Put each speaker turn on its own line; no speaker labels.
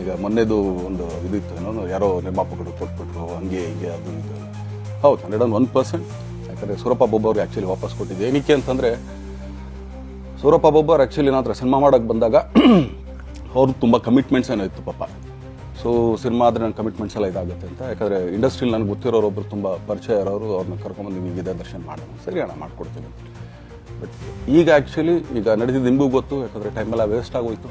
ಈಗ ಮೊನ್ನೆದು ಒಂದು ಇದಿತ್ತು, ಏನೋ ಯಾರೋ ನಿರ್ಮಾಪಕರು ಕೊಟ್ಬಿಟ್ರು, ಹಂಗೆ ಹಿಂಗೆ ಅದು ಇದು. ಹೌದು, ಹಂಡ್ರೆಡ್ ಒನ್ ಪರ್ಸೆಂಟ್. ಯಾಕಂದರೆ ಸೂರಪ್ಪ ಬೊಬ್ಬ ಅವ್ರಿಗೆ ಆ್ಯಕ್ಚುಲಿ ವಾಪಸ್ ಕೊಟ್ಟಿದ್ದೆ. ಏನಕ್ಕೆ ಅಂತಂದರೆ, ಸೂರಪ್ಪ ಬೊಬ್ಬರ್ ಆ್ಯಕ್ಚುಲಿ ನಾತ್ರ ಸಿನಿಮಾ ಮಾಡೋಕ್ಕೆ ಬಂದಾಗ ಅವ್ರದ್ದು ತುಂಬ ಕಮಿಟ್ಮೆಂಟ್ಸ್ ಏನೋ ಇತ್ತು ಪಾಪ. ಸೊ ಸಿನಿಮಾ ಆದರೆ ನನ್ನ ಕಮಿಟ್ಮೆಂಟ್ಸ್ ಎಲ್ಲ ಇದಾಗುತ್ತೆ ಅಂತ. ಯಾಕಂದರೆ ಇಂಡಸ್ಟ್ರಿಲಿ ನನಗೆ ಗೊತ್ತಿರೋರು ಒಬ್ಬರು ತುಂಬ ಪರಿಚಯ ಇರೋರು, ಅವ್ರನ್ನ ಕರ್ಕೊಂಬಂದು ನಿಮಗೆ ದರ್ಶನ ಮಾಡೋಣ. ಸರಿ ಅಣ್ಣ, ಮಾಡ್ಕೊಡ್ತೀನಿ ಬಟ್ ಈಗ ಆ್ಯಕ್ಚುಲಿ ಈಗ ನಡೆದಿದ್ದು ನಿಮಗೂ ಗೊತ್ತು, ಯಾಕಂದರೆ ಟೈಮೆಲ್ಲ ವೇಸ್ಟ್ ಆಗೋಯ್ತು.